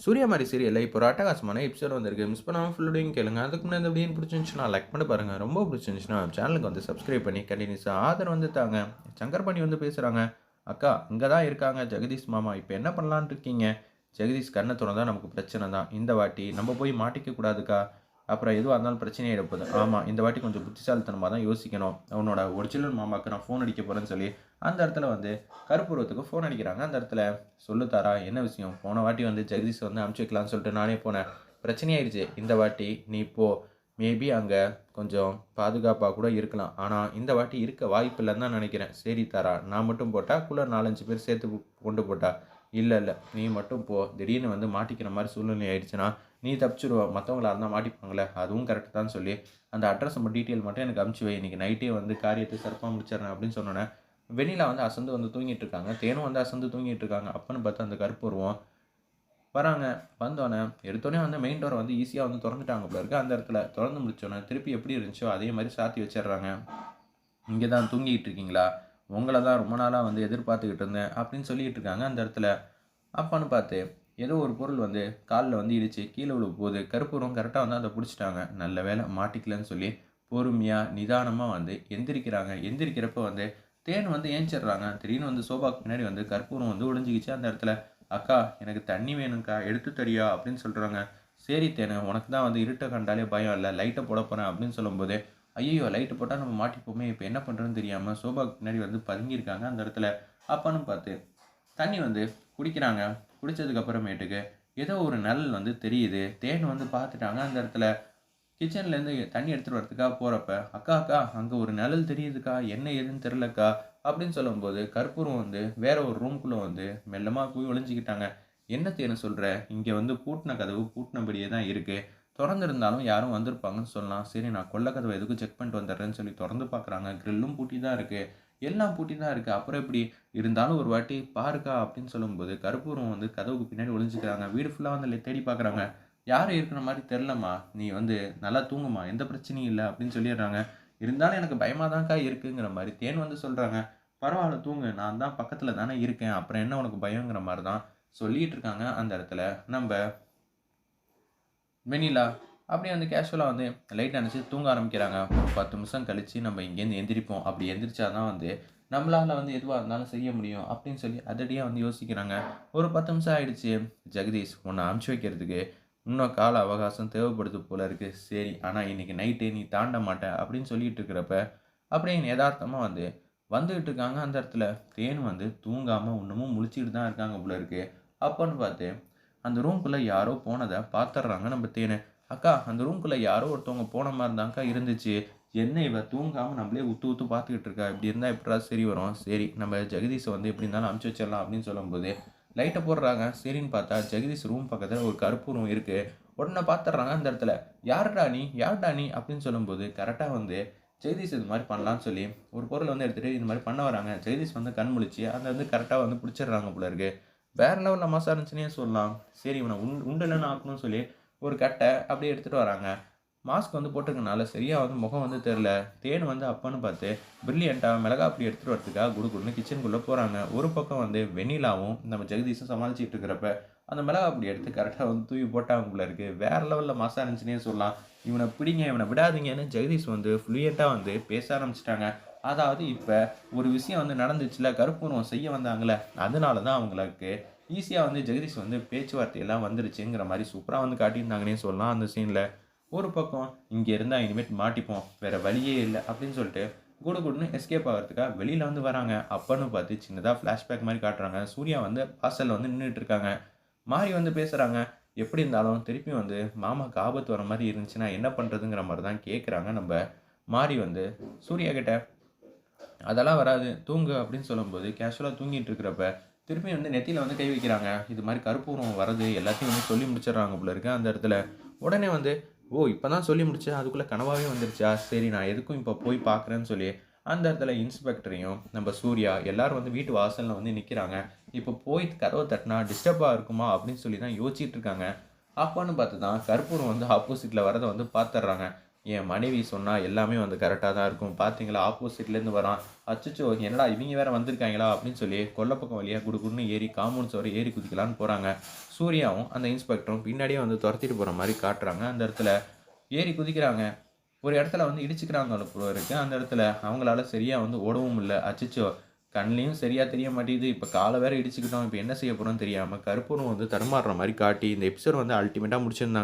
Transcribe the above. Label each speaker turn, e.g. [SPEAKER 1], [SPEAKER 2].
[SPEAKER 1] சூர்யா மாதிரி சீரியலில் இப்போ ஒரு அட்டகாசமான எபிசோட் வந்திருக்கு. மிஸ் பண்ணாமல் ஃபுல்லோடையும் கேளுங்க. அதுக்கு முன்னாடி இந்த பிடிச்சிருந்துச்சுன்னா லைக் பண்ணி பாருங்கள் ரொம்ப பிடிச்சிருந்துச்சுன்னா சேனலுக்கு வந்து சப்ஸ்கிரைப் பண்ணி கண்டினியூஸாக ஆதரவு வந்து தாங்க. சங்கர் பண்ணி வந்து பேசுகிறாங்க அக்கா இங்கே தான் இருக்காங்க ஜெகதீஷ் மாமா. இப்போ என்ன பண்ணலான்னு இருக்கீங்க? ஜெகதீஷ் கண்ணை திறந்தால் நமக்கு பிரச்சனை தான் இந்த வாட்டி நம்ம போய் மாட்டிக்க கூடாதுக்கா. அப்புறம் எதுவாக இருந்தாலும் பிரச்சனையே எடுப்பது ஆமாம் இந்த வாட்டி கொஞ்சம் புத்திசாலித்தனமாக தான் யோசிக்கணும். அவனோட ஒரிஜினல் மாமாவுக்கு நான் ஃபோன் அடிக்க போகிறேன்னு சொல்லி அந்த இடத்துல வந்து கருப்புருவத்துக்கு ஃபோன் அடிக்கிறாங்க. அந்த இடத்துல சொல்லு தாரா என்ன விஷயம்? போன வாட்டி வந்து ஜெகதீஷ் வந்து அனுப்பிச்சி வைக்கலாம்னு சொல்லிட்டு நானே போனேன். பிரச்சனையாயிடுச்சு இந்த வாட்டி நீ போ. மேபி அங்கே கொஞ்சம் பாதுகாப்பாக கூட இருக்கலாம். ஆனால் இந்த வாட்டி இருக்க வாய்ப்பு இல்லைன்னு தான் நினைக்கிறேன். சரி தாரா நான் மட்டும் போட்டால் கூட நாலஞ்சு பேர் சேர்த்து கொண்டு போட்டா? இல்லை இல்லை நீ மட்டும் போ. திடீர்னு வந்து மாட்டிக்கிற மாதிரி சூழ்நிலை ஆயிடுச்சுன்னா நீ தப்பிச்சிருவ மற்றவங்களா இருந்தால் மாட்டிப்பாங்களே? அதுவும் கரெக்டு தான் சொல்லி அந்த அட்ரஸ் நம்ம டீட்டெயில் மட்டும் எனக்கு அமுச்சு வை. இன்றைக்கி நைட்டே வந்து காரியத்தை சிறப்பாக முடிச்சிடறேன் அப்படின்னு சொன்னோன்னே வெண்ணிலா வந்து அசந்து வந்து தூங்கிட்டு இருக்காங்க. தேனும் வந்து அசந்து தூங்கிட்டு இருக்காங்க. அப்பன்னு பார்த்து அந்த கருப்புருவம் வராங்க. வந்தோடனே எடுத்தோடனே வந்து மெயின் டோரை வந்து ஈஸியாக வந்து திறந்துட்டாங்க போல இருக்குது அந்த இடத்துல திறந்து முடிச்சோன்னே திருப்பி எப்படி இருந்துச்சோ அதே மாதிரி சாத்தி வச்சிடுறாங்க. இங்கே தான் தூங்கிட்டு இருக்கீங்களா? உங்களை தான் ரொம்ப நாளாக வந்து எதிர்பார்த்துக்கிட்டு இருந்தேன் அப்படின்னு சொல்லிட்டு இருக்காங்க அந்த இடத்துல. அப்பான்னு பார்த்து ஏதோ ஒரு பொருள் வந்து காலில் வந்து இடிச்சு கீழே விழுவ போது கருப்பூரம் கரெக்டாக வந்து அதை பிடிச்சிட்டாங்க. நல்ல வேலை மாட்டிக்கலன்னு சொல்லி பொறுமையாக நிதானமாக வந்து எந்திரிக்கிறாங்க. எந்திரிக்கிறப்ப வந்து தேன் வந்து ஏஞ்சிடுறாங்க. திடீர்னு வந்து சோபாக்கு பின்னாடி வந்து கற்பூரம் வந்து ஒழிஞ்சிக்கிச்சு அந்த இடத்துல அக்கா எனக்கு தண்ணி வேணும்க்கா எடுத்து தரியா அப்படின்னு சொல்கிறாங்க சரி தேனு உனக்கு தான் வந்து இருட்டை கண்டாலே பயம் இல்லை. லைட்டை போட போகிறேன் அப்படின்னு சொல்லும்போது ஐயோ லைட்டு போட்டால் நம்ம மாட்டிப்போமே. இப்போ என்ன பண்ணுறதுன்னு தெரியாமல் சோபாக்கு பின்னாடி வந்து பதுங்கியிருக்காங்க அந்த இடத்துல. அப்பான்னு பார்த்து தண்ணி வந்து குடிக்கிறாங்க. குடித்ததுக்கு அப்புறமேட்டுக்கு ஏதோ ஒரு நல் வந்து தெரியுது. தேன் வந்து பார்த்துட்டாங்க அந்த இடத்துல கிச்சன்லேருந்து தண்ணி எடுத்துகிட்டு வரதுக்காக போகிறப்ப அக்கா அக்கா அங்கே ஒரு நிழல் தெரியுதுக்கா. என்ன ஏதுன்னு தெரிலக்கா அப்படின்னு சொல்லும்போது கற்பூரம் வந்து வேற ஒரு ரூம்குள்ளே வந்து மெல்லமாக போய் ஒளிஞ்சிக்கிட்டாங்க. என்ன தேனு சொல்கிற இங்கே வந்து பூட்டின கதவு பூட்டினபடியே தான் இருக்குது திறந்துருந்தாலும் யாரும் வந்திருப்பாங்கன்னு சொல்லலாம். சரி நான் கொல்ல கதவை எதுக்கும் செக் பண்ணிட்டு வந்துடுறேன்னு சொல்லி திறந்து பார்க்குறாங்க க்ரில்லும் பூட்டி தான் இருக்குது எல்லாம் பூட்டி தான் இருக்குது அப்புறம் எப்படி இருந்தாலும் ஒரு வாட்டி பாருக்கா அப்படின்னு சொல்லும்போது கருப்பூரம் வந்து கதவுக்கு பின்னாடி ஒளிஞ்சிக்கிறாங்க. வீடு ஃபுல்லாக வந்து தேடி பார்க்குறாங்க யாரும் இருக்கிற மாதிரி தெரிலம்மா நீ வந்து நல்லா தூங்குமா எந்த பிரச்சனையும் இல்லை அப்படின்னு சொல்லிடுறாங்க. இருந்தாலும் எனக்கு பயமாக தான்க்கா இருக்குங்கிற மாதிரி தேன் வந்து சொல்கிறாங்க பரவாயில்ல தூங்கு. நான் தான் பக்கத்தில் தானே இருக்கேன். அப்புறம் என்ன உனக்கு பயங்கிற மாதிரி தான் சொல்லிகிட்டு இருக்காங்க அந்த இடத்துல. நம்ம வெனிலா அப்படியே வந்து கேஷுவலாக வந்து லைட் அணைச்சி தூங்க ஆரம்பிக்கிறாங்க. ஒரு பத்து நிமிஷம் கழித்து நம்ம இங்கேருந்து எந்திரிப்போம். அப்படி எந்திரிச்சா தான் வந்து நம்மளால் வந்து எதுவாக இருந்தாலும் செய்ய முடியும் அப்படின்னு சொல்லி அதடியாக வந்து யோசிக்கிறாங்க. ஒரு பத்து நிமிஷம் ஆகிடுச்சு ஜெகதீஷ் உன்னை அமுச்சு வைக்கிறதுக்கு இன்னும் கால அவகாசம் தேவைப்படுது போல இருக்குது சரி ஆனால் இன்னைக்கு நைட்டு நீ தாண்ட மாட்ட அப்படின்னு சொல்லிகிட்டு இருக்கிறப்ப அப்படியே யதார்த்தமாக வந்து வந்துகிட்டு இருக்காங்க. அந்த இடத்துல தேன் வந்து தூங்காமல் இன்னமும் முழிச்சிக்கிட்டு தான் இருக்காங்க போல இருக்குது அப்போன்னு பார்த்து அந்த ரூம்குள்ளே யாரோ போனதை பார்த்துட்றாங்க நம்ம தேனை. அக்கா அந்த ரூம்குள்ளே யாரோ ஒருத்தவங்க போன மாதிரி தான்க்கா இருந்துச்சு. என்ன இவ? தூங்காமல் நம்மளே உத்து உத்து பார்த்துக்கிட்டு இருக்கா? இப்படி இருந்தால் எப்படா சரி வரும்? சரி நம்ம ஜெகதீஷை வந்து எப்படி இருந்தாலும் அமுச்சு வச்சிடலாம் அப்படின்னு சொல்லும்போது லைட்டை போடுறாங்க. சரின்னு பார்த்தா ஜெகதீஷ் ரூம் பக்கத்தில் ஒரு கருப்பு ரூம் இருக்குது உடனே பார்த்துட்றாங்க அந்த இடத்துல. யார்டா நீ? யார்டா நீ? அப்படின்னு சொல்லும்போது கரெக்டாக வந்து ஜெகதீஷ் இது மாதிரி பண்ணலாம்னு சொல்லி ஒரு பொருளை வந்து எடுத்துகிட்டு இது மாதிரி பண்ண வராங்க. ஜெகதீஷ் வந்து கண் முழிச்சு அதை வந்து கரெக்டாக வந்து பிடிச்சிடுறாங்க போல இருக்கு. வேற லெவலில் மாசா இருந்துச்சுன்னே சொல்லலாம். சரி இவனை உண் உண்டலன்னு ஆக்கணும்னு சொல்லி ஒரு கட்டை அப்படியே எடுத்துகிட்டு வராங்க. மாஸ்க் வந்து போட்டிருக்கனால சரியாக வந்து முகம் வந்து தெரில தேன் வந்து அப்பன்னு பார்த்து பிரில்லியண்ட்டாக மிளகா அப்படி எடுத்துகிட்டு வரதுக்காக குடு குடுன்னு கிச்சனுக்குள்ளே போகிறாங்க ஒரு பக்கம் வந்து வெண்ணிலாவும் நம்ம ஜெகதீஷும் சமாளிச்சிட்டு இருக்கிறப்ப அந்த மிளகா அப்படி எடுத்து கரெக்டாக வந்து தூவி போட்டாங்க உள்ள இருக்குது வேற லெவலில் மாசாக இருந்துச்சுன்னே சொல்லலாம். இவனை பிடிங்க இவனை விடாதீங்கன்னு ஜெகதீஷ் வந்து ஃப்ளூயண்ட்டாக வந்து பேச ஆரம்பிச்சிட்டாங்க. அதாவது இப்போ ஒரு விஷயம் வந்து நடந்துச்சுல கருப்பூர்வம் செய்ய வந்தாங்களே அதனால தான் அவங்களுக்கு ஈஸியாக வந்து ஜெகதீஷ் வந்து பேச்சுவார்த்தையெல்லாம் வந்துருச்சுங்கிற மாதிரி சூப்பராக வந்து காட்டியிருந்தாங்கன்னே சொல்லலாம் அந்த சீனில் ஒரு பக்கம் இங்கே இருந்தால் இனிமேட் மாட்டிப்போம் வேறு வழியே இல்லை அப்படின்னு சொல்லிட்டு குடு குடுன்னு எஸ்கேப் ஆகிறதுக்காக வெளியில் வந்து வராங்க. அப்பன்னு பார்த்து சின்னதாக ஃப்ளாஷ்பேக் மாதிரி காட்டுறாங்க. சூர்யா வந்து வாசலில் வந்து நின்றுட்டு இருக்காங்க. மாறி வந்து பேசுகிறாங்க எப்படி இருந்தாலும் திருப்பி வந்து மாமாவுக்கு ஆபத்து வர மாதிரி இருந்துச்சுன்னா என்ன பண்ணுறதுங்கிற மாதிரி தான் கேட்குறாங்க நம்ம. மாறி வந்து சூர்யா கிட்ட அதெல்லாம் வராது. தூங்கு அப்படின்னு சொல்லும்போது கேஷுவலாக தூங்கிட்டு இருக்கிறப்ப திருப்பி வந்து நெத்தியில் வந்து கை வைக்கிறாங்க. இது மாதிரி கருப்பூரம் வர்றது எல்லாத்தையும் வந்து சொல்லி முடிச்சிடுறாங்க போல இருக்கு அந்த இடத்துல. உடனே வந்து ஓ இப்போ தான் சொல்லி முடிச்சேன். அதுக்குள்ளே கனவாகவே வந்துருச்சா? சரி நான் எதுக்கும் இப்போ போய் பார்க்குறேன்னு சொல்லி அந்த இடத்துல இன்ஸ்பெக்டரையும் நம்ம சூர்யா எல்லோரும் வந்து வீட்டு வாசலில் வந்து நிற்கிறாங்க இப்போ போய் கதவை தட்டினா டிஸ்டர்பாக இருக்குமா? அப்படின்னு சொல்லி தான் யோசிச்சுட்டு இருக்காங்க. அப்பான்னு பார்த்து தான் கற்பூரம் வந்து ஆப்போசிட்டில் வரதை வந்து பார்த்துட்றாங்க. என் மனைவி சொன்னால் எல்லாமே வந்து கரெக்டாக தான் இருக்கும். பார்த்தீங்களா ஆப்போசிட்லேருந்து வரான். அச்சச்சோ என்னடா இவங்க வேறு வந்திருக்காங்களா? அப்படின்னு சொல்லி கொல்லப்பக்கம் வழியாக குடுகுடுன்னு ஏறி காம்பவுண்ட் சுவர் ஏறி குதிக்கலான்னு போகிறாங்க சூர்யாவும் அந்த இன்ஸ்பெக்டரும் பின்னாடியே வந்து துரத்திட்டு போகிற மாதிரி காட்டுறாங்க. அந்த இடத்துல ஏறி குதிக்கிறாங்க. ஒரு இடத்துல வந்து இடிச்சுக்கிறாங்க இருக்குது அந்த இடத்துல அவங்களால சரியாக வந்து ஓடவும் இல்லை. அச்சச்சோ கண்ணிலையும் சரியாக தெரிய மாட்டேங்குது. இப்போ காலை வேற இடிச்சுக்கிட்டோம். இப்போ என்ன செய்ய போகிறோம்னு தெரியாமல் கருப்பூரும் வந்து தடுமாறுற மாதிரி காட்டி இந்த எபிசோட் வந்து அல்டிமேட்டாக முடிச்சிருந்தாங்க.